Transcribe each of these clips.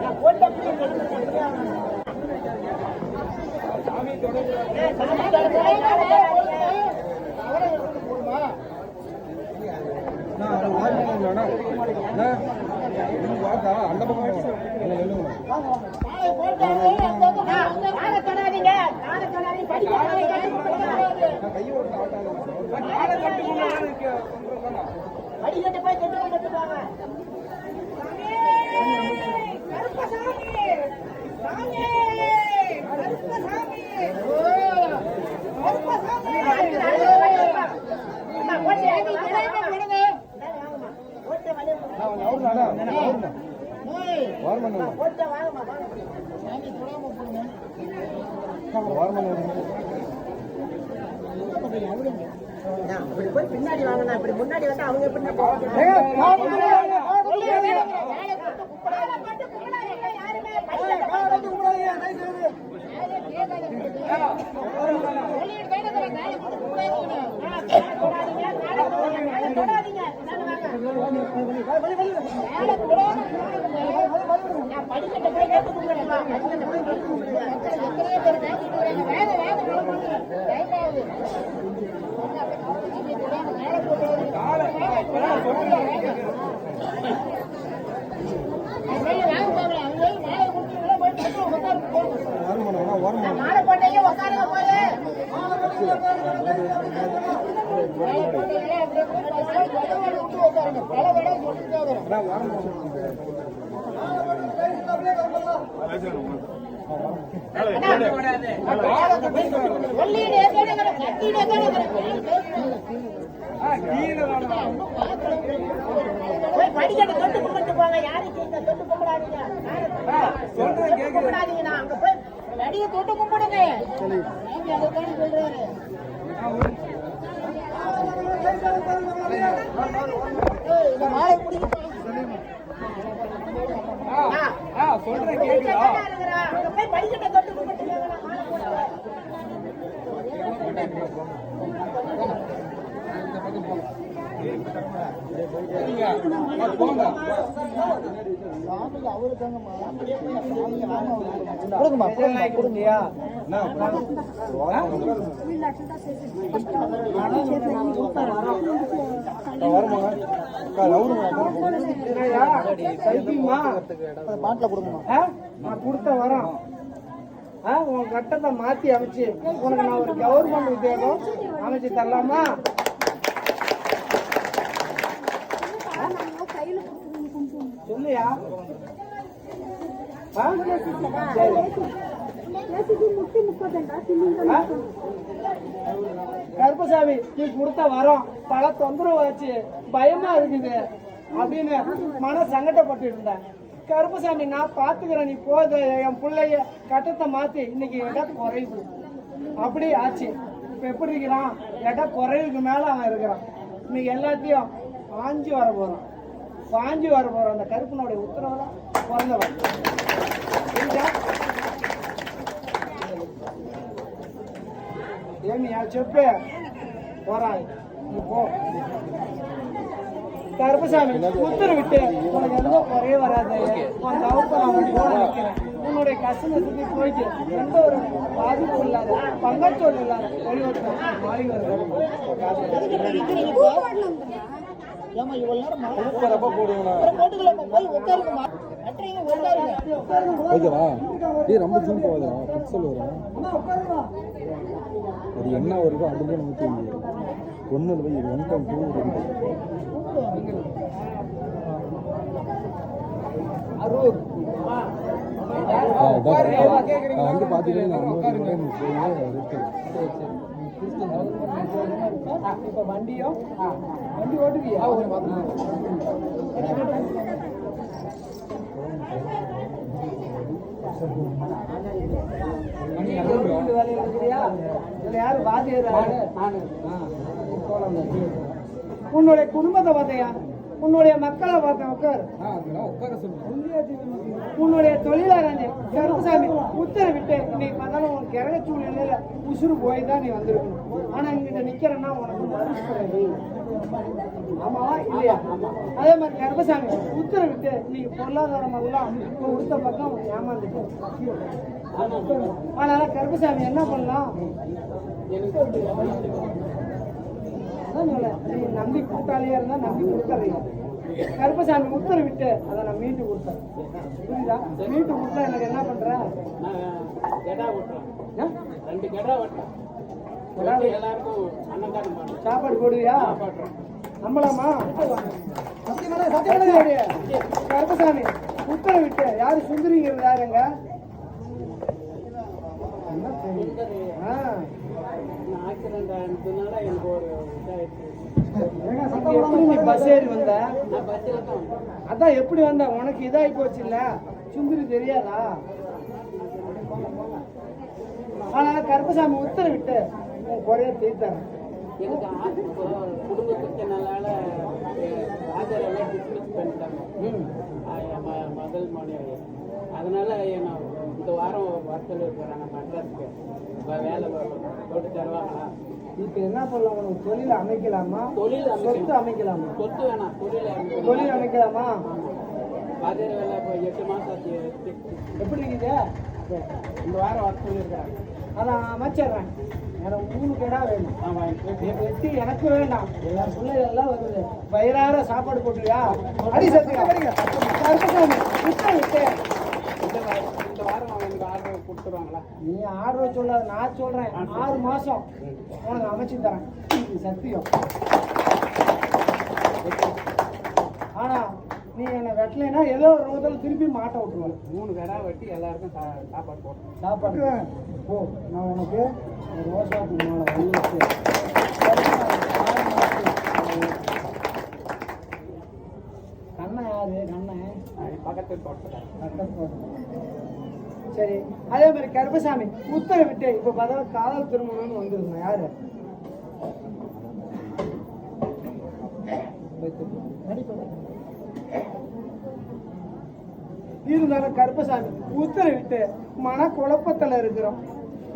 நான் போட்டு தொடாதீங்க படிக்கட்டு போய் தொட்டு கட்டு அப்படி இப்படி போய் பின்னாடி வாங்கண்ணா இப்படி முன்னாடி வந்து அவங்க எப்படி படிக்கட்ட போய் கேட்டு கொடுக்கலாம் படிக்கட்ட போய் கேட்டு மாலை போட்டீங்க உட்காருங்க போய் ஒல்லியிலே கேடுகிற கத்தியிலே கேடுகிற போய் படிக்கட்டு தொட்டு கும்பிட்டு போங்க யாரும் கீழே தொட்டு கும்பிடாதீங்க தொட்டு கும்பிடாதீங்கண்ணா அங்க போய் நடிகை தொட்டு கும்பிடுங்க அதுதான் சொல்றாரு இந்த மாலை பிடிக்க சொல்றேன் கேக்குதா படிக்கட்டை தொட்டு கும்பிட்டு போங்க, நான் மாலை போடுறேன். நான் கொடுத்த வரோம் ஆ, உன் கட்டத்தை மாத்தி அமைச்சு உனக்கு நான் ஒரு கவர்மெண்ட் உத்தியோகம் அமைச்சு தரலாமா கருப்பசாமி நீ கொடுத்த வரோம். பல தொந்தரவு ஆச்சு. பயமா இருக்குது அப்படின்னு மன சங்கடப்பட்டு இருந்தேன். கருப்பசாமி நான் பாத்துக்கிறேன். நீ போத. என் பிள்ளைய கட்டத்தை மாத்தி இன்னைக்கு இடம் குறையுது. அப்படி ஆச்சு. இப்ப எப்படி இருக்கிறான்? இடம் குறைவுக்கு மேல அவன் இருக்கிறான். இன்னைக்கு எல்லாத்தையும் ஆஞ்சி வர போறான். வாங்கி வர போகிற அந்த கருப்பனுடைய உத்தரவு தான் பிறந்தவர் ஏமியா செப்பு. போறாய். போ. உத்தரவிட்டு உனக்கு எந்த குறையே வராது. உன் தவப்பை நான் போட வைக்கிறேன். உன்னுடைய கஷ்டத்தை சுற்றி போய்க்கு எந்த ஒரு பாதிப்பும் இல்லாத பங்கச்சோடு இல்லாத ஒளிவட்டம் மாறி வருது ஏமா இவ்வளவு நேரம் மாலை போட்டுக்கலாமா போய் உட்காருங்கம்மா நன்றிங்க உட்காருங்க ஓகேவா? ஏய் ரொம்ப ஜூம் போகாதா பிக்சல் வரும். அது என்ன வருதோ அதுலேயே நூற்றி ஒன்று போய் இது ஒன் பாயிண்ட் டூ வந்து இருக்கு இப்ப வண்டியும் வண்டி ஓட்டுவியா? வேலையில் இருக்கிறியா? இதுல யாரு வாத்தியார். உன்னுடைய குடும்பத்தை பார்த்தையா? உன்னுடைய மக்களை பார்த்தேன் உட்கார். உன்னுடைய தொழிலாளர் கருப்புசாமி உத்தரவிட்டு இன்னைக்கு பார்த்தாலும் உனக்கு இறக சூழ்நிலையில உசுறு போய் தான் நீ வந்திருக்கணும். ஆனா இங்கிட்ட நிக்கிறேன்னா உனக்கு மனசு கிடையாது. ஆமாவா இல்லையா? அதே மாதிரி கருப்பசாமி உத்தரவிட்டு நீங்க பொருளாதாரம் எல்லாம் கொடுத்த பக்கம் ஏமாந்துட்டு அதனால கருப்பசாமி என்ன பண்ணலாம்? நீ நம்பி கூட்டாளியா இருந்தா நம்பி கொடுத்துறீங்க கருப்பசாமி உத்தரவிட்டு அதை நான் மீட்டு கொடுத்தேன். புரியுதா? மீட்டு கொடுத்தா எனக்கு என்ன பண்ற? ஆ? ரெண்டு கடை வெட்டுறேன் அதாவது எல்லாருக்கும் அன்னதானம் பண்ணுறேன் சாப்பாடு போடுவியா? நம்பலாமா சத்தியமலை கருப்பசாமி உத்தரவிட்டு. யாரு சுந்தரிங்கிறது யாருங்க. ஆக்சிடென்ட் ஆனதுனால எனக்கு ஒரு இதாயிடுச்சு நீ பஸ் ஏறி வந்த? அதான் எப்படி வந்த? உனக்கு இதாகி போச்சு இல்ல சுந்தரி தெரியாதா? ஆனா கருப்பசாமி உத்தரவிட்டு. குறைய தீர்த்தரேன் எனக்கு குடும்ப பிரச்சனைனால ஆஜரெல்லாம் டிஸ்மிஸ் பண்ணிட்டாங்க முதல் மனைவி அதனால என்ன இந்த வாரம் வர சொல்லியிருக்கிறாங்க மெட்ராஸ்க்கு வேலை போட்டு தருவாங்களா இப்ப என்ன பண்ணலாம் உனக்கு தொழில் அமைக்கலாமா தொழில் சொத்து. அமைக்கலாமா சொத்து வேணாம் தொழில். தொழில் அமைக்கலாமா வேலை இப்போ எட்டு மாதம் ஆச்சு எப்படி இருக்குது இந்த வாரம் வர சொல்லியிருக்கிறாங்க அதான் அமைச்சிடுறேன். எனக்கு மூணு கடா வேணும். ஆமாம் வெட்டி எனக்கு வேண்டாம். என் பிள்ளைகள் எல்லாம் வருது. வயிறார சாப்பாடு போட்டுவியா அடி சத்துக்கா. இந்த வாரம் எனக்கு ஆர்டர் கொடுத்துருவாங்களா? நீ ஆர்டர் சொல்லாத நான் சொல்றேன். ஆறு மாசம். உனக்கு அமைச்சு தரேன். சத்தியம். ஆனா நீ என்னை வெட்டலைன்னா ஏதோ ஒரு ரூபத்தில் திருப்பி மாட்ட விட்டுருவேன். மூணு கடை வெட்டி எல்லாருக்கும் சா- சாப்பாடு போட்டோம் சாப்பாடு. ஓ நான் உனக்கு ஒரு ரோசா பூ மாலை வச்சு கண்ணன் யாரு? கண்ணன் பக்கத்தில் போட்டுறேன் பக்கத்து போட்டு. சரி அதே மாதிரி கருப்பசாமி உத்தரவிட்டு இப்ப பார்த்தா காதல் திருமணம்னு வந்திருந்தேன் யாரு? இருந்தாலும் கருப்பசாமி உத்தரவிட்டு மன குழப்பத்தில் இருக்கிறோம்.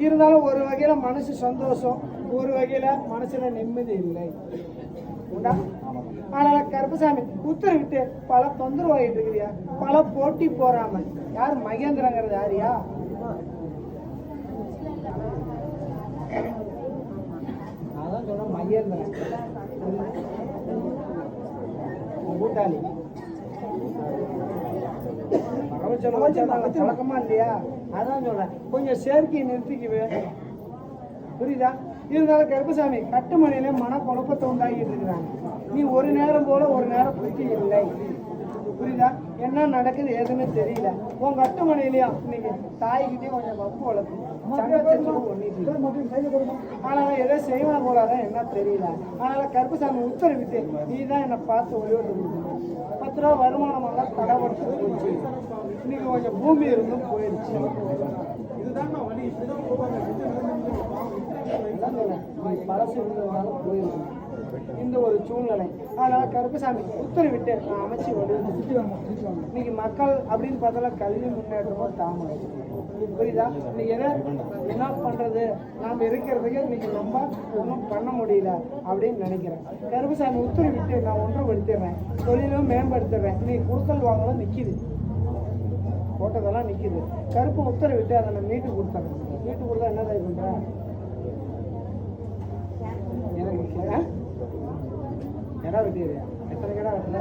இருந்தாலும் ஒரு வகையில் மனசு சந்தோஷம் ஒரு வகையில் மனசில் நிம்மதி இல்லை. உண்டா? ஆனால் கருப்பசாமி உத்தரவிட்டு பல தொந்தரவு ஆகிட்டு இருக்கிறியா? பல போட்டி போறாம. யார் மகேந்திரங்கிறது யாரியா? அதான் சொல்ற மகேந்திரன். கூட்டாளி பிரபஞ்சம் வச்சாதான் பழக்கமா இல்லையா? அதான் சொல்றேன். கொஞ்சம் செயற்கையை நிறுத்திக்குவே புரியுதா? இருந்தாலும் கருப்பசாமி கட்டுமணியில மன குழப்பத்தை உண்டாக்கிட்டு இருக்கிறாங்க. நீ ஒரு நேரம் போல ஒரு நேரம் புத்தி இல்லை. புரியுதா என்ன நடக்குது எதுன்னு தெரியல உன் அட்டுமனையிலயும் நீங்க தாய்கிட்டயும் கொஞ்சம் வப்பு வளர்க்கும் ஆனா ஏதோ செய்வான் போலாதான் என்ன தெரியல அதனால கருப்பசாமி உத்தரவிட்டு நீ தான் என்னை பார்த்து ஒளியோட்டு கொடுக்கணும் பத்து ரூபா வருமானம் எல்லாம் தடப்படுத்து போச்சு இன்னைக்கு கொஞ்சம் பூமி இருந்தும் போயிடுச்சு இதுதான் வழி பழசு இருந்ததுனால போயிருக்கு இந்த ஒரு சூழ்நிலை. அதனால் கருப்பசாமி உத்தரவிட்டு நான் அமைச்சு இன்னைக்கு மக்கள் அப்படின்னு பார்த்தாலும் கல்வி முன்னேற்றமோ தாமதம். புரியுதா? இன்னைக்கு எதை என்ன பண்றது? நாம் இருக்கிறதுக்கு இன்னைக்கு நம்ம ஒன்றும் பண்ண முடியல அப்படின்னு நினைக்கிறேன். கருப்பசாமி உத்தரவிட்டு நான் ஒன்றுபடுத்திடுறேன். தொழிலும் மேம்படுத்திடுறேன் இன்னைக்கு குடுக்கல் வாங்கலாம் நிற்கிது போட்டதெல்லாம் நிற்கிது கருப்பு உத்தரவிட்டு அதை நான் மீட்டு கொடுத்தேன் மீட்டு கொடுத்தா என்ன தயார் பண்ணுறேன் எனக்கு கடா வெட்டிடுறியா எத்தனை கடா வெட்டல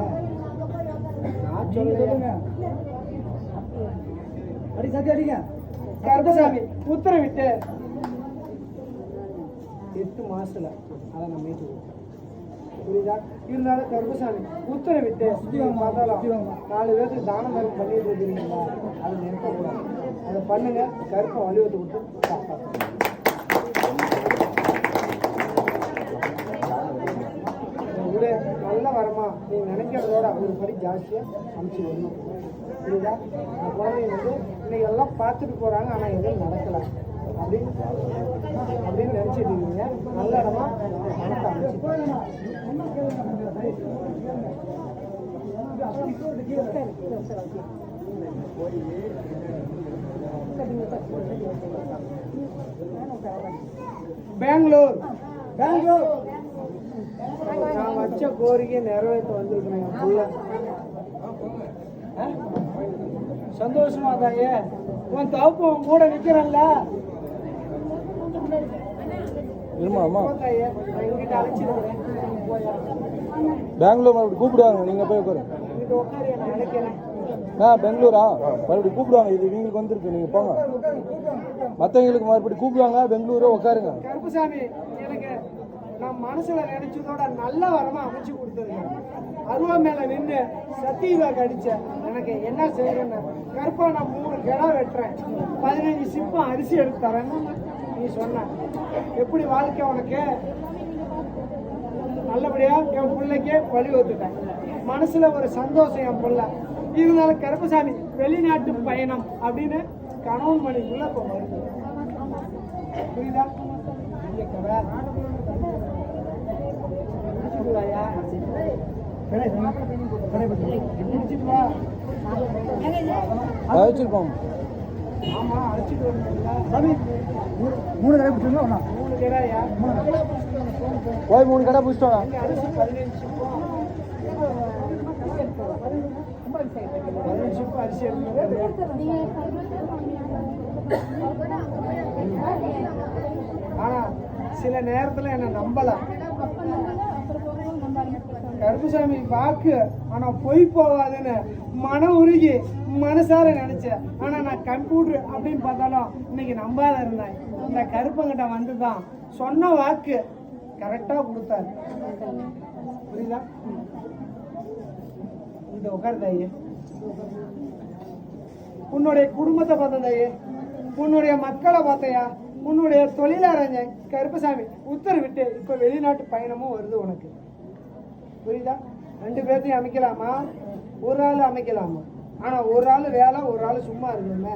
நான் சொல்லுங்க அடி சத்தி அடிங்க. கருப்பசாமி. உத்தரவிட்டு. எட்டு மாசத்துல அதை நான் மீட்டு புரியுதா? இருந்தாலும் கருப்பசாமி உத்தரவிட்டு பார்த்தாலும் நாலு பேருக்கு தானம் தர்மம் பண்ணிட்டு இருக்கிறீங்களா அதை நிறுத்தக்கூடாது அதை பண்ணுங்க. கருப்பை வலியுறுத்தி கொடுத்து காப்பாற்றுங்க நீங்கள் நினைக்கிறதோட ஒரு படி ஜாஸ்தியாக அமுச்சு வரணும் புரியுதா? அந்த குழந்தைங்க வந்து இன்னைக்கு எல்லாம் பார்த்துட்டு போகிறாங்க ஆனால் எதுவும் நடக்கலை. அப்படின்னு அப்படின்னு நினைச்சிட்டு இருக்கீங்க. நல்ல இடமா பணத்தை அமைச்சு பெங்களூர். பெங்களூர். நான் வச்ச கோரிக்கை நிறைவேற்ற வந்திருக்கிறேன் என் புள்ள? சந்தோஷமா தாயே உன் தவப்பு உன் கூட பெங்களூர் மறுபடியும் கூப்பிடுவாங்க நீங்கள் போய் உட்காருங்க. ஆ பெங்களூரா? மறுபடியும் கூப்பிடுவாங்க இது இவங்களுக்கு வந்திருக்கு நீங்கள் போங்க. மற்றவங்களுக்கு மறுபடியும் கூப்பிடுவாங்க பெங்களூரு உட்காருங்க. நம் நான் மனசுல நினைச்சதோட நல்ல வரமா அமைச்சு கொடுத்தது. அருவா மேல நின்று சத்தியவா கடிச்ச எனக்கு என்ன செய்யறேன்னு கருப்பா நான் மூணு கிடா வெட்டுறேன். பதினஞ்சு சிப்பம் அரிசி எடுத்து தரேன்னு நீ சொன்ன. எப்படி வாழ்க்கை உனக்கு? நல்லபடியா என் பிள்ளைக்கே வழி ஒத்துட்டேன். மனசுல ஒரு சந்தோஷம் என் பிள்ளை. இருந்தாலும் கருப்பசாமி வெளிநாட்டு பயணம் அப்படின்னு கணவன் மணிக்குள்ள இப்போ வருது. புரியுதா? அழைச்சிருப்போம் ஆமா அழைச்சிட்டு வரணும்ல. மூணு கிடாயா? போய் மூணு கடை பிடிச்சிட்டோம் பதினஞ்சு அரிசி ஆனா சில நேரத்துல என்ன நம்பலாம் கருப்புசாமி வாக்கு ஆனா பொய் போகாதுன்னு மன உருகி மனசார நினைச்சேன். ஆனா நான் கம்ப்யூட்டர் அப்படின்னு பார்த்தாலும் இன்னைக்கு நம்பாத இருந்தேன் இந்த கருப்பங்கிட்ட வந்துதான் சொன்ன வாக்கு கரெக்டா கொடுத்தாரு. புரியுதா? இந்த உட்காருதாயே உன்னுடைய குடும்பத்தை பார்த்ததாயே உன்னுடைய மக்களை பார்த்தையா? உன்னுடைய தொழிலாளர் கருப்பசாமி உத்தரவிட்டு இப்ப வெளிநாட்டு பயணமும் வருது உனக்கு. புரியுதா? ரெண்டு பேர்த்தையும் அமைக்கலாமா? ஒரு ஆள் அமைக்கலாமா? ஆனால் ஒரு ஆள் வேலை ஒரு ஆள் சும்மா இருக்கணுமே.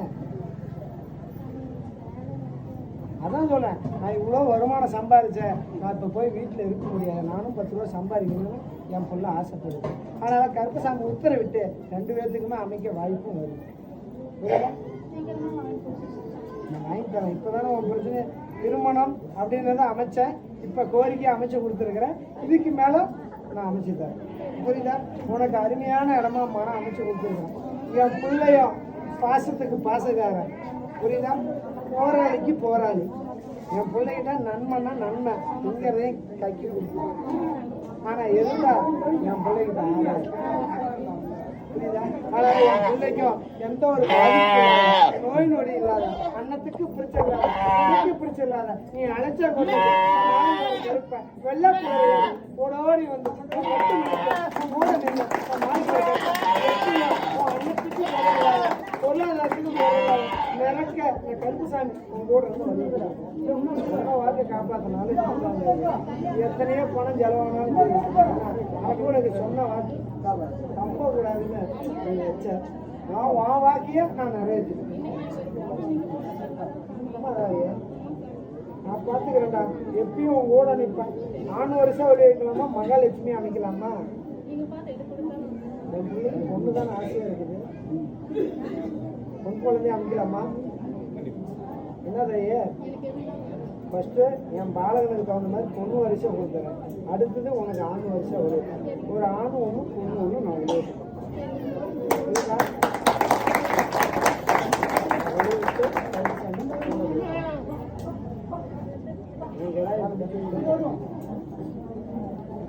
அதான் சொல்றேன். நான் இவ்வளோ வருமானம் சம்பாதிச்சேன் நான் இப்போ போய் வீட்டில் இருக்க முடியாது. நானும் பத்து ரூபா சம்பாதிக்கணும்னு என் பொண்ணு ஆசைப்படுது. அதனால் கருப்பசாமி உத்தரவிட்டு ரெண்டு பேர்த்துக்குமே அமைக்க வாய்ப்பும் வருது. புரியுதா? நான் வாங்கி தரேன். இப்போ தானே உன் பிரச்சனை திருமணம் அப்படின்றத அமைச்சேன். இப்போ கோரிக்கை அமைச்சு கொடுத்துருக்குறேன். இதுக்கு மேலே நான் அமைச்சு தரேன் புரியுதா? உனக்கு அருமையான இடமா மனம் அமைச்சு கொடுத்துருக்கேன். என் பிள்ளையும் பாசத்துக்கு பாசக்காரன். புரியுதா? போராளிக்கு போராளி. என் பிள்ளைகிட்ட நன்மைன்னா நன்மை. இங்கிறதையும் கக்கி கொடுக்கும் ஆனால் இருந்தால் என் பிள்ளைகிட்ட ஆகாது. புரியுதா? ஆனா என் பிள்ளைக்கும் எந்த ஒரு நோய் நொடி இல்லாத அன்னத்துக்கு பிடிச்ச இல்லாத பிடிச்ச இல்லாத நீ அழைச்ச இருப்பேன் வெள்ள ஓடோடி வந்து கூட நின்னு, அன்னத்துக்கு பொருளாதாரத்துக்கு நினைக்க கருப்புசாமி கூட இருந்து வாழ்க்கை காப்பாத்தினாலும் எத்தனையோ பணம் செலவானாலும் சரி அது சொன்ன வார்த்தை தப்ப கூடாதுன்னு நீ வச்ச நான் வா வாக்கிய நான் நிறைவேற்றிட்டேன் ஆமாதாயே. நான் பார்த்துக்கிறேன்டா. எப்பயும் உன் கூட நிற்பேன். நானும் வருஷம் வெளியே வைக்கலாமா மகாலட்சுமி அமைக்கலாமா? என் பிள்ளைக்கு பொண்ணு தான் ஆசையா இருக்குது. பொன் குழந்தைய அமைக்கலாமா? என்னதையே ஃபஸ்ட்டு என் பாலகனுக்கு தகுந்த மாதிரி பொண்ணு வரிசை கொடுத்துறேன். அடுத்தது உனக்கு ஆண் வரிசை வரும். ஒரு ஆண் ஒன்று பொண்ணு ஒன்று நான் விளையாட்டு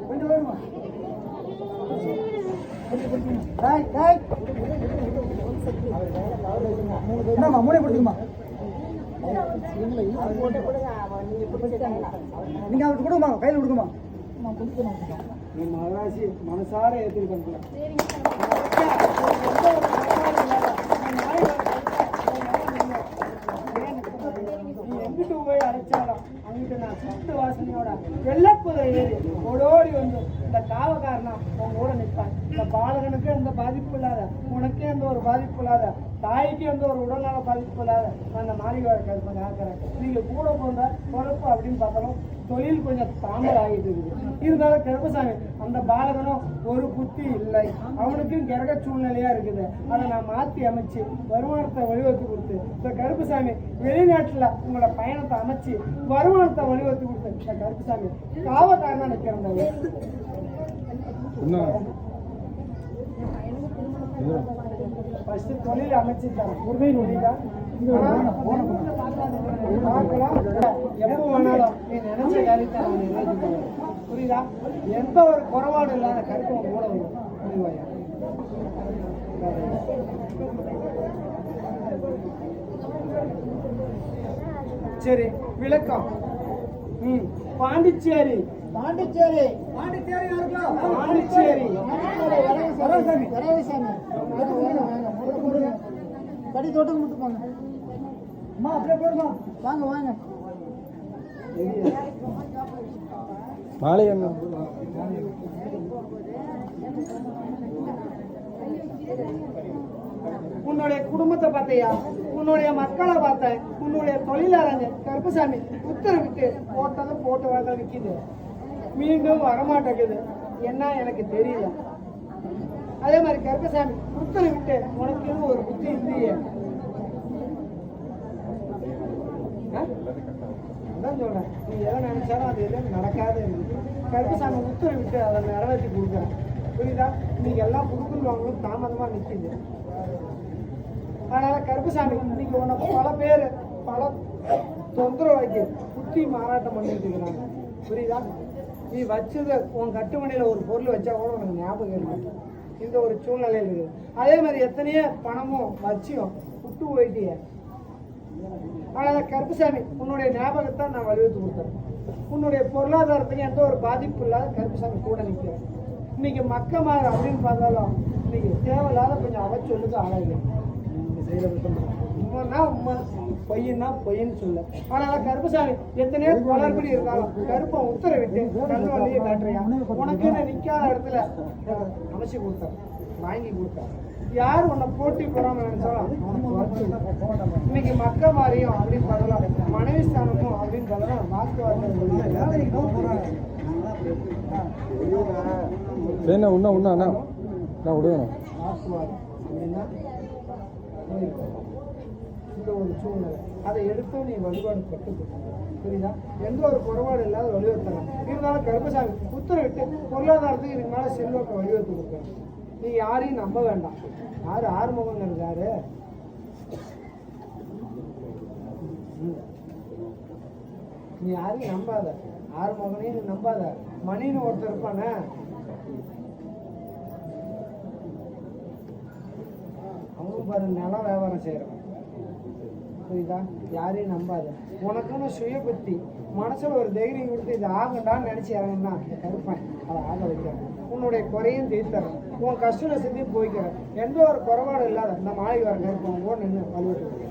கொஞ்சம் என்னம்மா மூணை பிடிக்குமா நீங்க அவருக்கு கொடுக்குமா கையில் கொடுக்குமா நீ மகராசி மனசார ஏற்றிருக்கேன் எங்கிட்டு போய் அழைச்சாலும் அங்கிட்டு நான் சுட்டு வாசனையோட வெள்ளக்குதிரை ஏறி ஓடோடி வந்து இந்த உங்களோட கூட நிற்பான். இந்த பாலகனுக்கு எந்த பாதிப்பு இல்லாத உனக்கே எந்த ஒரு பாதிப்பு இல்லாத தாய்க்கு எந்த ஒரு உடல்நல பாதிப்பு இல்லாத நான் அந்த மாளிகை கருப்பை காக்கிறேன் நீங்க கூட போன்ற பொறுப்பு அப்படின்னு பார்த்தாலும் தொழில் கொஞ்சம் தாமதம் ஆகிட்டு இருக்குது. இருந்தாலும் கருப்பசாமி அந்த பாலகனும் ஒரு புத்தி இல்லை. அவனுக்கும் கிரக சூழ்நிலையா இருக்குது. அதை நான் மாத்தி அமைச்சு வருமானத்தை வழிவகுத்து கொடுத்து இந்த கருப்பசாமி வெளிநாட்டுல உங்களோட பயணத்தை அமைச்சு வருமானத்தை வழிவகுத்து கொடுத்து இந்த கருப்பசாமி காவக்காரனா நிற்கிறேன் என்ன ஃபர்ஸ்ட் தொழில் அமைச்சு தரேன் உரிமை நொடிதா பார்க்கலாம் எப்போ வேணாலும் நீ நினைச்ச காரியத்தை நான் நிறைவேற்றுவேன் புரியுதா எந்த ஒரு குறைபாடு இல்லாத கருத்து கூட வரும் புரியுவாயா சரி விளக்கம். ம் பாண்டிச்சேரி. பாண்டிச்சேரி. பாண்டிச்சேரி பாண்டிச்சேரி. வரவசாமி வரவசாமி கடி தோட்டம் மட்டும் போங்க. அம்மா அப்படியே போடுமா வாங்க வாங்க. மாலை உன்னுடைய குடும்பத்தை பார்த்தையா? உன்னுடைய மக்களை பார்த்தேன் உன்னுடைய தொழிலாளங்க கருப்பசாமி உத்தரவிட்டு போட்டதை போட்டு வாங்க விற்கிது மீண்டும் வரமாட்டேங்குது. என்ன எனக்கு தெரியல. அதே மாதிரி கருப்பசாமி உறுத்துணை விட்டு உனக்குன்னு ஒரு புத்தி இல்லையே. ஆ? அதான் சொல்றேன். நீ எதை நினைச்சாலும் அது எதுவும் நடக்காது. இருக்கு கருப்பசாமி உத்தரவிட்டு அதை நிறைவேற்றி கொடுக்குறேன். புரியுதா? நீங்க எல்லாம் கொடுக்கணும் வாங்கணும் தாமதமாக நிற்குது அதனால் கருப்பசாமி இன்னைக்கு உன்னை பல பேர் பல தொந்தரவு வைக்க புத்தி மாறாட்டம் பண்ணிட்டு இருக்கிறாங்க. புரியுதா? நீ வச்சது உன் கட்டுமணியில ஒரு பொருள் வச்சா கூட உனக்கு ஞாபகம் இருக்கு இந்த ஒரு சூழ்நிலையில் இருக்குது அதே மாதிரி எத்தனையோ பணமும் வச்சியும் விட்டு போயிட்டிய. அதனால கருப்புசாமி உன்னுடைய ஞாபகத்தை நான் வலியுறுத்தி கொடுத்தேன் உன்னுடைய பொருளாதாரத்துக்கு எந்த ஒரு பாதிப்பு இல்லாத கருப்புசாமி கூட நிற்கிறேன் இன்னைக்கு மக்க மாறு அப்படின்னு பார்த்தாலும் இன்னைக்கு தேவையில்லாத கொஞ்சம் அவச்சொல்லுக்கு ஆளாயிடும் உண்மைன்னா உண்மை. பொய்னா பொய்ன்னு சொல்ல. அதனால கருப்புசாமி எத்தனையோ குளறுபடி இருந்தாலும் கருப்பன் உத்தரவிட்டு கண்ணு வண்டியை காட்டுறியா? உனக்கு நான் நிக்காத இடத்துல. அமைச்சு கொடுத்தேன். வாங்கி கொடுத்தேன். யார் உன்னை போட்டி விடு. இன்னைக்கு மக்க மாறியும் அப்படின்னு பார்த்தலாம் மனைவி ஸ்தானமும் அப்படின்னு பார்த்தலாம் வாக்குவாதம் சரிண்ணா உண்ணா உண்ணா நான் விடுவேண்ணா வாக்குவாதம் அப்படின்னா இந்த ஒரு சூழ்நிலை. அதை எடுத்து நீ வழிபாடு கட்டுக்கு புரியுதா? எந்த ஒரு குறைபாடு இல்லாத வழிவகுத்தலாம். இருந்தாலும் கருப்பசாமி உத்தரவிட்டு பொருளாதாரத்துக்கு இதுக்கு மேலே செல்வாக்கு வழிவகுத்து கொடுக்கணும். நீ யாரையும் நம்ப வேண்டாம். யாரு ஆறுமுகங்கிறது யாரு? நீ யாரையும் நம்பாத. ஆறுமுகனையும் நீ நம்பாத. மணின்னு ஒருத்தர் இருப்பானே. அவனும் பாரு நிலம் வியாபாரம் செய்கிறவன் புரியுதா? யாரையும் நம்பாத. உனக்குன்னு சுய புத்தி மனசில் ஒரு தைரியம் கொடுத்து இது ஆகண்டான்னு நினச்சி இறங்கினா கருப்பேன் அதை ஆக வைக்கிறேன் உன்னுடைய குறையும் தீர்த்தறேன் உன் கஷ்ட நஷ்டத்தையும் போய்க்கிறேன். எந்த ஒரு குறைபாடும் இல்லாத இந்த மாலை வர கருப்பம் கூட நின்று வலுவிட்டு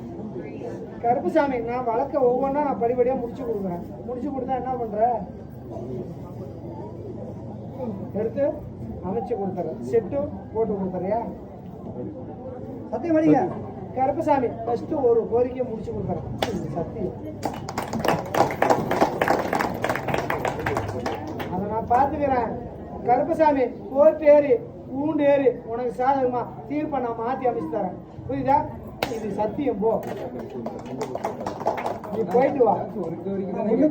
கருப்புசாமி நான் வழக்க ஒவ்வொன்றா நான் படிப்படியாக முடிச்சு கொடுக்குறேன். முடிச்சு கொடுத்தா என்ன பண்ணுற எடுத்து அமைச்சு கொடுத்துறேன் செட்டு போட்டு கொடுத்துறியா சத்தியம் படிங்க கருப்பசாமி ஃபர்ஸ்ட் ஒரு கோரிக்கையை முடிச்சு கொடுக்குறேன். சத்தியம். அதை நான் பார்த்துக்கிறேன். கருப்பசாமி கோர்ட் ஏறி பூண்டு ஏறி உனக்கு சாதகமா தீர்ப்பை நான் மாற்றி அமைச்சு தரேன். புரியுதா? இது சத்தியம் போ. நீ போயிட்டு வா.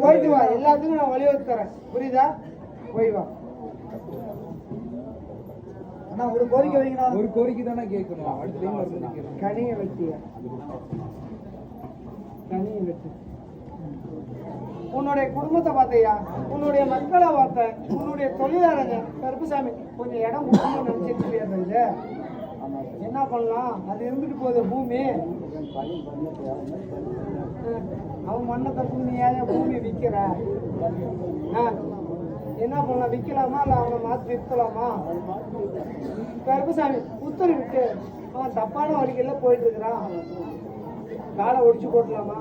போயிட்டு வா. எல்லாத்துக்கும் நான் வழிவகுத்து தரேன். புரியுதா? போய் வா. அண்ணா ஒரு கோரிக்கை வைங்கண்ணா ஒரு கோரிக்கை தானே கேட்கணும். அடுத்த டைம் வந்து கனியை வெட்டிய கனியை வெட்டு. உன்னுடைய குடும்பத்தை பார்த்தையா? உன்னுடைய மக்களை பார்த்தேன் உன்னுடைய தொழிலாளங்க கருப்புசாமி கொஞ்சம் இடம் கொடுக்கணும்னு நினைச்சிட்டு இருந்தது என்ன பண்ணலாம்? அது இருந்துட்டு போகுது பூமி. அவன் மண்ணை தப்பு நீ ஏன் பூமி விற்கிற? ஆ, என்ன பண்ணலாம் விற்கலாமா இல்லை அவனை மாற்றி விற்கலாமா கருப்பசாமி உத்தரவிட்டு அவன் தப்பான வழிகளில் போயிட்டு இருக்கிறான். காலை ஒடிச்சு போட்டலாமா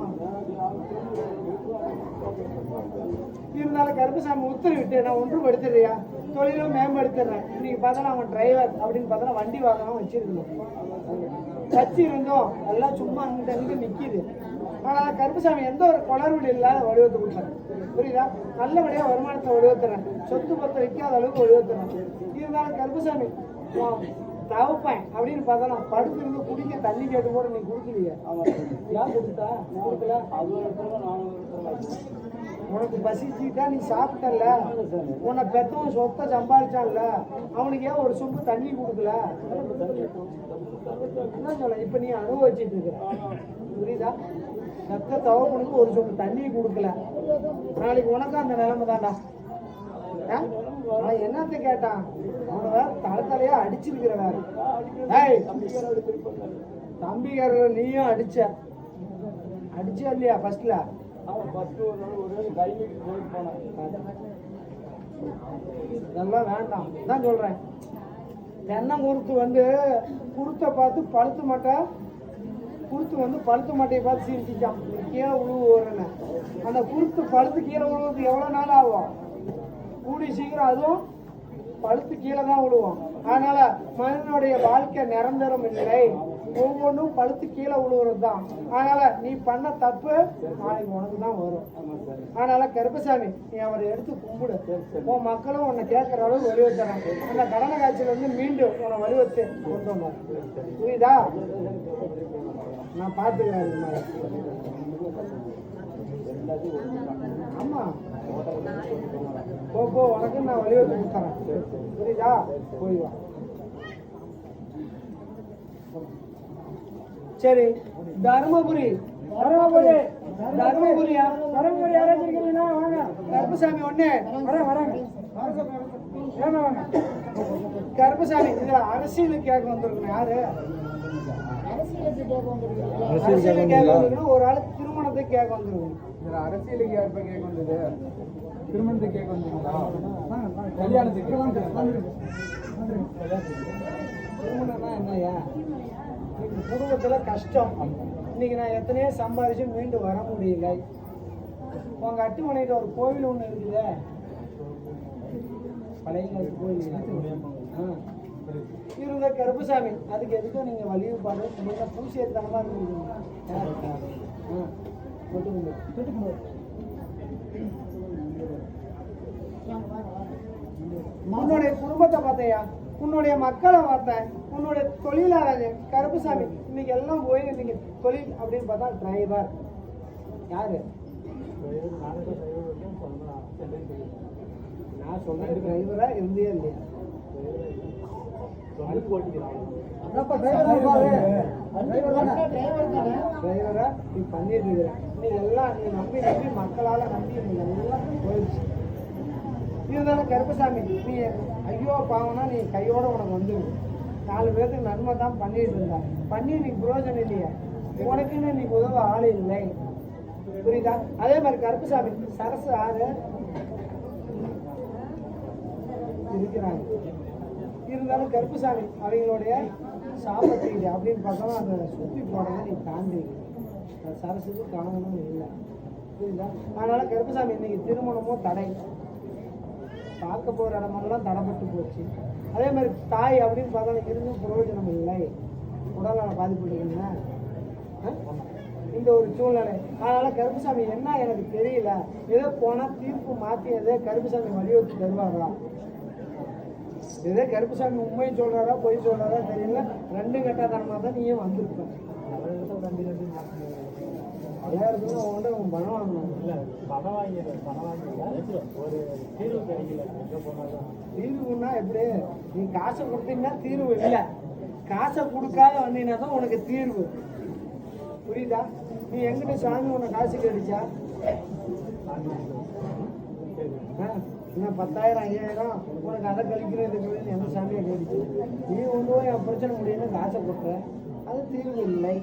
இருந்தாலும் கருப்பசாமி உத்தரவிட்டு நான் ஒன்றுபடுத்துறியா தொழிலும் மேம்படுத்துறேன். இன்னைக்கு பார்த்தா அவன் டிரைவர் அப்படின்னு பார்த்தா வண்டி வாகனம் வச்சிருந்தோம். வச்சிருந்தோம். எல்லாம் சும்மா அங்கிட்ட அங்கிட்ட நிற்கிது ஆனா கருப்புசாமி எந்த ஒரு குளறுபடி இல்லாத வடிவத்தை கொடுத்தாரு. புரியுதா? நல்லபடியா வருமானத்தை வடிவத்துறேன் சொத்து பத்த வைக்காத அளவுக்கு வடிவத்துறேன் இருந்தாலும் கருப்புசாமி தவப்பேன். அப்படின்னு பார்த்தா நான் படுத்து இருந்து குடிக்க தண்ணி கேட்டு கூட நீ கொடுக்கலையே. ஏன் கொடுத்தா? கொடுக்கல. உனக்கு பசிச்சுட்டா நீ சாப்பிட்டல உன்னை பெத்தவன் சொத்தை சம்பாதிச்சான்ல அவனுக்கு ஏன் ஒரு சொம்பு தண்ணி கொடுக்கல? என்ன சொல்ல இப்ப நீ அனுபவிச்சுட்டு இருக்க. புரியுதா? பெத்த தவப்பனுக்கு ஒரு சொம்பு தண்ணி கொடுக்கல. நாளைக்கு உனக்கும் அந்த நிலைமை தான்டா. அவன் என்னத்த கேட்டான்? அவனை வேற தலை தலையா அடிச்சிருக்கிற வேற ஏய் தம்பிக்காரர் நீயும் அடிச்ச. அடிச்சா இல்லையா ஃபர்ஸ்ட்ல இதெல்லாம் வேண்டாம். தான் சொல்றேன். தென்னங்குருத்து வந்து குருத்தை பார்த்து பழுத்து மட்டை குருத்து வந்து பழுத்து மாட்டையை பார்த்து சிரிச்சிச்சான். கீழே உழுவு அந்த குருத்து பழுத்து கீழே உழுவுறதுக்கு எவ்வளோ நாள் ஆகும்? கூடி சீக்கிரம் அதுவும் பழுத்து கீழே தான் விழுவோம் அதனால மனிதனுடைய வாழ்க்கை நிரந்தரம் இல்லை. ஒவ்வொன்றும் பழுத்து கீழே விழுவுறது தான் அதனால நீ பண்ண தப்பு நாளைக்கு உனக்கு தான் வரும் அதனால கருப்பசாமி நீ அவரை எடுத்து கும்பிடு. உன் மக்களும் உன்னை கேட்குற அளவுக்கு வலியுறுத்துறாங்க அந்த கடன காய்ச்சல் வந்து மீண்டும் உன்னை வலியுறுத்து கொண்டு வந்தார் புரியுதா? நான் பார்த்துக்கிறேன் இது மாதிரி. ஆமா. போ போ உனக்கு நான் வழிவகுத்து கொடுத்துறேன். புரியுதா? போய் வா. சரி தருமபுரி. தருமபுரி. தருமபுரியா தருமபுரி யாராச்சும் இருக்கீங்களா வாங்க. கருப்பசாமி ஒண்ணு. வரேன் வரேங்க கருப்பசாமி இதுல அரசியல் கேட்க வந்திருக்கணும். யாரு? அரசியல் கேட்க வந்திருக்கணும். ஒரு ஆளு திருமணத்தை கேட்க வந்திருக்கணும். இதுல அரசியலுக்கு யார் கேட்க வந்தது? திருமணத்துக்கு கேட்க வந்தீங்களா? கல்யாணத்துக்கு. திருமணம்னா என்னய்யா? குடும்பத்தில் கஷ்டம். இன்னைக்கு நான் எத்தனையோ சம்பாதிச்சு மீண்டு வர முடியல. உங்க அட்டுமனையில் ஒரு கோவில் ஒன்று இருக்குது பழைய கோவில் கோயில் ஆ. இருந்த கருப்புசாமி. அதுக்கு எதுக்கும் நீங்க வலிவு முன்ன பூசி பூசியத்தனமா இருந்தீங்க ஆ. உன்னுடைய குடும்பத்தை பார்த்தையா? உன்னுடைய மக்களை பார்த்தேன் உன்னுடைய தொழிலாளர் கருப்புசாமி இன்னைக்கு எல்லாம் போய் இன்னைக்கு தொழில் அப்படின்னு பார்த்தா டிரைவர் யாரு? நான் சொல்றேன் டிரைவரா இருந்தே இல்லையா? டிரைவரா நீ பண்ணிட்டு இருக்கிற. நீ எல்லாம் நீ நம்பி நம்பி மக்களால நம்பி நீ எல்லாம் போயிடுச்சு. இருந்தாலும் கருப்பசாமி நீ ஐயோ பாவம்னா நீ கையோட உனக்கு வந்துடும் நாலு பேருக்கு நன்மை தான் பண்ணிட்டு இருந்தா. பண்ணி நீ புரோஜனம் இல்லையா. உனக்குன்னு நீ உதவ ஆள் இல்லை. புரியுதா? அதே மாதிரி கருப்பசாமி சரசு ஆறு. இருக்கிறாங்க. இருந்தாலும் கருப்புசாமி அவங்களுடைய சாபத்தீடு அப்படின்னு பார்த்தோம்னா அந்த சுற்றி போனதை நீ தாண்டி சரசுக்கு காணணும் இல்லை. புரியுதா? அதனால கருப்புசாமி இன்னைக்கு திருமணமும் தடை. பார்க்க போகிற இடமெல்லாம் தடைப்பட்டு போச்சு. அதே மாதிரி தாய் அப்படின்னு பார்த்தா இருந்தும் பிரயோஜனம் இல்லை. உடல்நல பாதிப்புட்டுருக்குங்க இந்த ஒரு சூழ்நிலை. அதனால் கருப்புசாமி என்ன எனக்கு தெரியல. ஏதோ போனால் தீர்ப்பு மாற்றியதே கருப்புசாமி வலியுறுத்தி தருவாரா? இதே கருப்புசாமி உண்மையும் சொல்கிறாரா பொய் சொல்கிறாரா தெரியல. ரெண்டு கட்டாதனமாக தான் நீயும் வந்திருப்ப எல்லாருக்கும் அவன்கிட்ட உன் பணம் வாங்கணும் பணம் வாங்கிடுறேன் பணம் வாங்கிடுறேன் ஒரு தீர்வு கிடைக்கல எங்கே போனாலும் தீர்வுன்னா எப்படி நீ காசை கொடுத்தீங்கன்னா தீர்வு இல்லை காசை கொடுக்காத வந்தீங்கன்னா தான் உனக்கு தீர்வு புரியுதா நீ எங்கிட்ட சாமி உன்னை காசு கேட்டுச்சா இன்னும் பத்தாயிரம் ஐயாயிரம் உனக்கு அதை கழிக்கிறதுக்கு எந்த சாமியை கேட்டுச்சு நீ ஒன்று போய் என் பிரச்சனை முடியும்னு காசை கொடுக்குற அது தீர்வு இல்லை.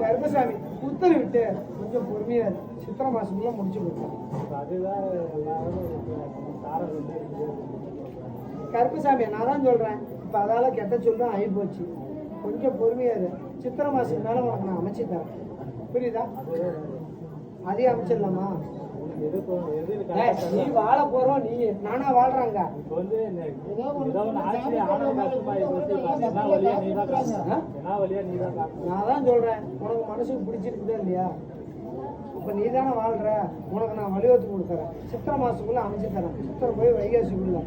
கருப்பசாமி உத்தரவிட்டு கொஞ்சம் பொறுமையாக சித்திரை மாதத்துக்குள்ளே முடிச்சு கொடுத்தேன் அதுதான் கருப்பசாமி நான் தான் சொல்கிறேன் இப்போ அதால் கெட்ட சொல்லும் ஆகி போச்சு. கொஞ்சம் பொறுமையாக இரு. சித்திரை மாசம் மேலே உனக்கு நான் அமைச்சு தரேன். புரியுதா? அதையும் அமைச்சிடலாமா? நீ வாழ போறோம் நீ நானா வாழ்றாங்க. நான் தான் சொல்றேன். உனக்கு மனசுக்கு பிடிச்சிருக்குதா இல்லையா? இப்ப நீ தானே வாழ்ற. உனக்கு நான் வழிவகுத்து கொடுக்குறேன். சித்திரை மாசத்துக்குள்ள அமைச்சு தரேன். சித்திரை போய் வைகாசிக்குள்ள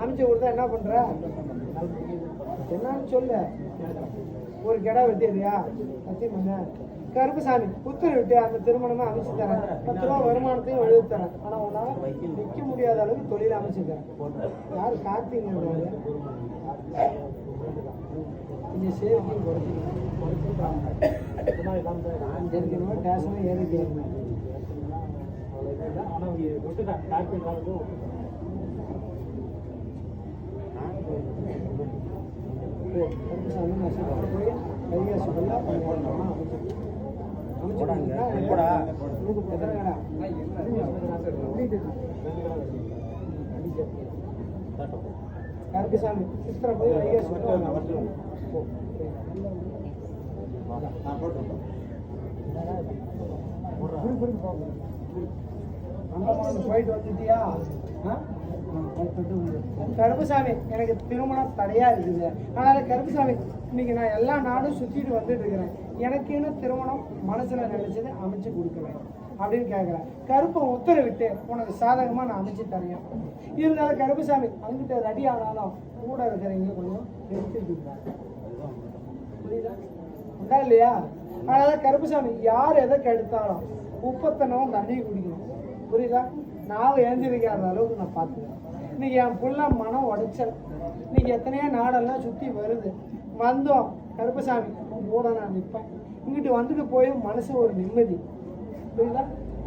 அமைச்சு கொடுத்தா என்ன பண்ற? என்னன்னு சொல்லு. ஒரு கிடா வெட்டிடுறியா? சத்தியம்? பண்ண கருப்புசாமி உத்தரவிட்டு விட்டு அந்த திருமணமே அமைச்சு தரேன் பத்து ரூபா வருமானத்தையும் எழுதி தரேன் ஆனா உன்னால நிக்க முடியாத அளவுக்கு தொழில் அமைச்சு தரேன் யாரு கார்த்திக் கொஞ்சம் சேஃப்டியும் குறைச்சிக்கணும் ஏற்கனவே டேஷனும் ஏறிட்டு கருப்புசாமி நான் சித்திரை போய் வைகாசிக்குள்ள கருப்புசாமி சித்திரை போய் வைகாசிக்குள்ள அந்தமானுக்கு போயிட்டு வந்துட்டியா ஆ? கருப்புசாமி எனக்கு திருமணம் தடையா இருக்குது அதனால கருப்புசாமி இன்னைக்கு நான் எல்லா நாடும் சுற்றிட்டு வந்துட்டு இருக்கிறேன். எனக்குன்னு திருமணம் மனசில் நினைச்சதை அமைச்சு கொடுக்குறேன் அப்படின்னு கேட்குறேன் கருப்பை உத்தரவிட்டு உனக்கு சாதகமாக நான் அமைச்சு தரேன். இருந்தாலும் கருப்புசாமி அங்கிட்ட ரெடி ஆனாலும் கூட இருக்கிறவங்க கொஞ்சம் எடுத்துக்கிட்டாங்க புரியுதா? உண்டா இல்லையா? அதனால் கருப்புசாமி யார் எதை கெடுத்தாலும் உப்பத்தனவும் தண்ணியை குடிக்கணும். புரியுதா? நான் எழுந்திருக்காத அளவுக்கு நான் பார்த்துக்கிறேன். இன்னைக்கு என் புள்ள மனம் உடைச்சல். இன்னைக்கு எத்தனையோ நாடெல்லாம் சுற்றி வருது. வந்தோம். கருப்பசாமி கூட நான் நிற்பேன் இங்கிட்டு வந்துட்டு போய் மனசு ஒரு நிம்மதி. புரியுதா?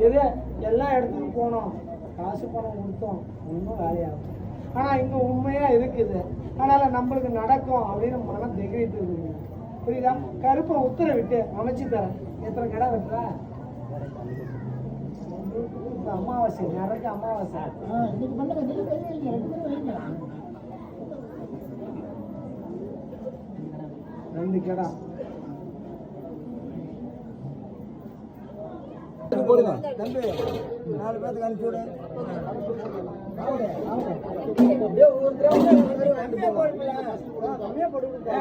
எதோ? எல்லா இடத்துக்கும் போனோம். காசு பணம் கொடுத்தோம். ஒன்றும் வேலையாகும் ஆனால் இங்கே உண்மையாக இருக்குது. அதனால் நம்மளுக்கு நடக்கும் அப்படின்னு மனம் திகழிட்டு இருக்குது. புரியுதா? கருப்பை உத்தரவிட்டு அமைச்சு தரேன். எத்தனை கடை வெட்டுற அமாவாசை நிறைய அமாவாசை இன்னைக்கு பண்ணுங்க நீங்க வைங்க ரெண்டு கடை. போடுங்க. தம்பி நாலு பேத்துக்கு அனுப்பிச்சு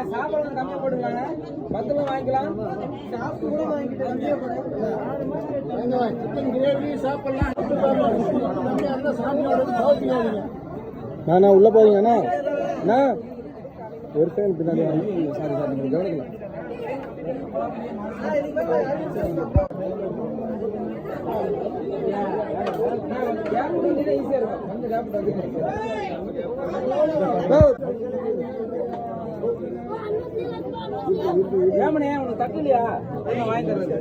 சாப்பாடு கம்மியா போடுங்க. பத்துல வாங்கிக்கலாம். சாப்பிட்டு கூட வாங்கிட்டு நான் உள்ள போறீங்கண்ணா அண்ணா ஒரு சைடு பின்னாடி சாரி சாரி நீங்க கவனிக்கல. ஏமனே உனக்கு தட்டுலையா? வாங்கி தர்றது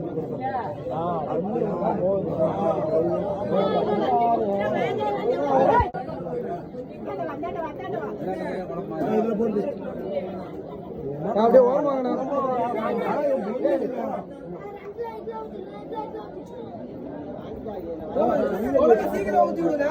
அப்படியே ஓரமாங்கண்ணா சீக்கிரம் ஊத்தி விடுங்க.